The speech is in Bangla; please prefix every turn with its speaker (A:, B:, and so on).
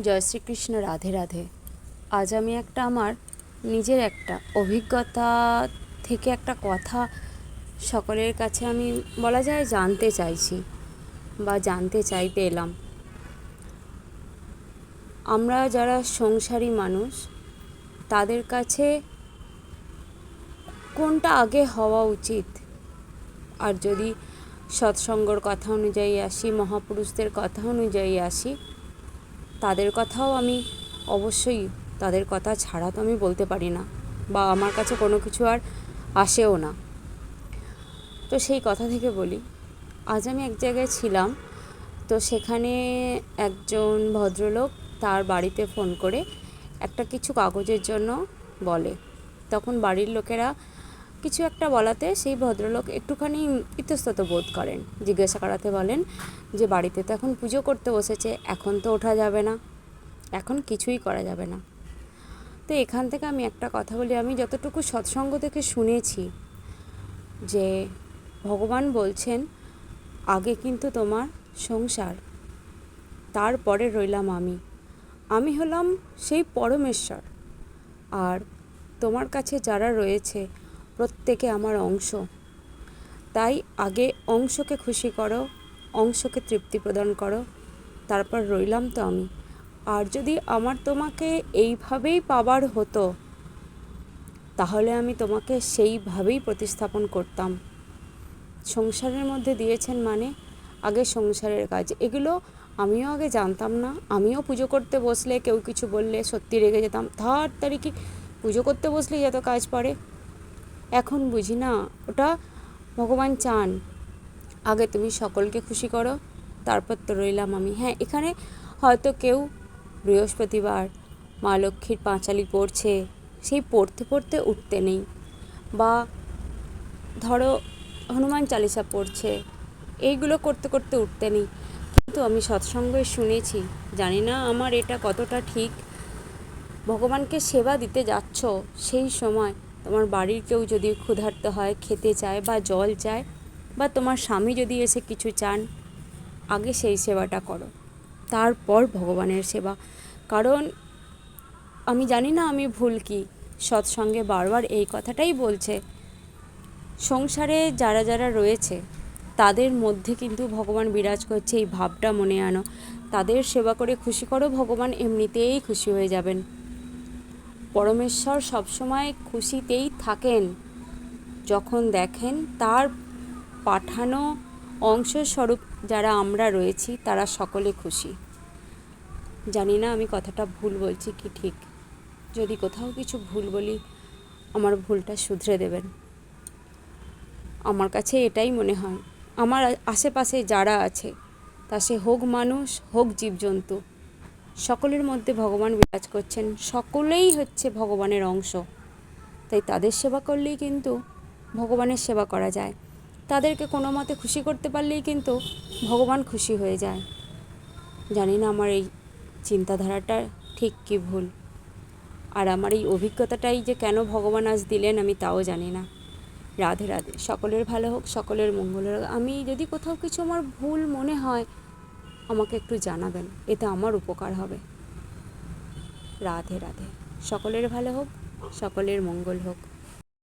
A: জয় শ্রীকৃষ্ণ, রাধে রাধে। আজ আমি একটা আমার নিজের একটা অভিজ্ঞতা থেকে একটা কথা সকলের কাছে আমি বলা যায় জানতে চাইছি বা জানতে চাইতে এলাম। আমরা যারা সংসারী মানুষ, তাদের কাছে কোনটা আগে হওয়া উচিত? আর যদি সৎসঙ্গর কথা অনুযায়ী আসি, মহাপুরুষদের কথা অনুযায়ী আসি তাদের কথাও আমি অবশ্যই তাদের কথা ছাড়া তো আমি বলতে পারি না বা আমার কাছে কোনো কিছু আর আসেও না। তো সেই কথা থেকে বলি, আজ আমি এক জায়গায় ছিলাম, তো সেখানে একজন ভদ্রলোক তার বাড়িতে ফোন করে একটা কিছু কাগজের জন্য বলে। তখন বাড়ির লোকেরা কিছু একটা বলাতে সেই ভদ্রলোক একটুখানি ইতস্তত বোধ করেন। জিজ্ঞাসা করাতে বলেন যে, বাড়িতে তো এখন পুজো করতে বসেছে, এখন তো ওঠা যাবে না। এখন কিছুই করা যাবে না। তো এখান থেকে আমি একটা কথা বলি, আমি যতটুকু সৎসঙ্গ থেকে শুনেছি যে, ভগবান বলছেন, আগে কিন্তু তোমার সংসার, তারপরে রইলাম আমি। আমি হলাম সেই পরমেশ্বর। আর তোমার কাছে যারা রয়েছে প্রত্যেকে আমার অংশ। তাই আগে অংশকে খুশি করো, অংশকে তৃপ্তি প্রদান করো। তারপর রইলাম তো আমি। আর যদি আমার তোমাকে এইভাবেই পাবার হতো, তাহলে আমি তোমাকে সেইভাবেই প্রতিস্থাপন করতাম। সংসারের মধ্যে দিয়েছেন মানে আগে সংসারের কাজ। এগুলো আমিও আগে জানতাম না। আমিও পুজো করতে বসলে কেউ কিছু বললে সত্যি রেগে যেতাম। ধার তারিখে পুজো করতে বসলেই যত কাজ পড়ে এখন বুঝি না, ওটা ভগবান চান। আগে তুমি সকলকে খুশি করো, তারপর তো রইলাম আমি। হ্যাঁ এখানে হয়তো কেউ বৃহস্পতিবার মা লক্ষ্মীর পাঁচালি পড়ছে, সেই পড়তে পড়তে উঠতে নেই। বা ধরো হনুমান চালিসা পড়ছে, এইগুলো করতে করতে উঠতে নেই। কিন্তু আমি সৎসঙ্গে শুনেছি, জানি না আমার এটা কতটা ঠিক। ভগবানকে সেবা দিতে যাচ্ছ সেই সময় তোমার বাড়ির কেউ যদি ক্ষুধার্ত হয়, খেতে চায় বা জল চায় বা তোমার স্বামী যদি এসে কিছু চান, আগে সেই সেবাটা করো। তারপর ভগবানের সেবা। কারণ আমি জানি না আমি ভুল কি। সৎসঙ্গে বারবার এই কথাটাই বলছে। সংসারে যারা যারা রয়েছে, তাদের মধ্যে কিন্তু ভগবান বিরাজ করছে, এই ভাবটা মনে আনো। তাদের সেবা করে খুশি করো, ভগবান এমনিতেই খুশি হয়ে যাবেন। পরমেশ্বর সবসময় খুশিতেই থাকেন। যখন দেখেন তার পাঠানো অংশস্বরূপ যারা আমরা রয়েছি, তারা সকলে খুশি। জানি না আমি কথাটা ভুল বলছি কি ঠিক। যদি কোথাও কিছু ভুল বলি, আমার ভুলটা শুধরে দেবেন। আমার কাছে এটাই মনে হয়। আমার আশেপাশে যারা আছে, তা সে হোক মানুষ, হোক জীবজন্তু সকলের মধ্যে ভগবান বিরাজ করছেন। সকলেই হচ্ছে ভগবানের অংশ। তাই তাদের সেবা করলেই কিন্তু ভগবানের সেবা করা যায়। তাদেরকে কোনো মতে খুশি করতে পারলেই কিন্তু ভগবান খুশি হয়ে যায়। জানি না আমার এই চিন্তাধারাটা ঠিক কি ভুল। আর আমার এই অভিজ্ঞতাটাই যে কেন ভগবান আজ দিলেন আমি তাও জানি না। রাধে রাধে, সকলের ভালো হোক, সকলের মঙ্গল হোক। আমি যদি কোথাও কিছু আমার ভুল মনে হয় আমাকে একটু জানাবেন, এতে আমার উপকার হবে। রাধে রাধে। সকলের ভালো হোক, সকলের মঙ্গল হোক।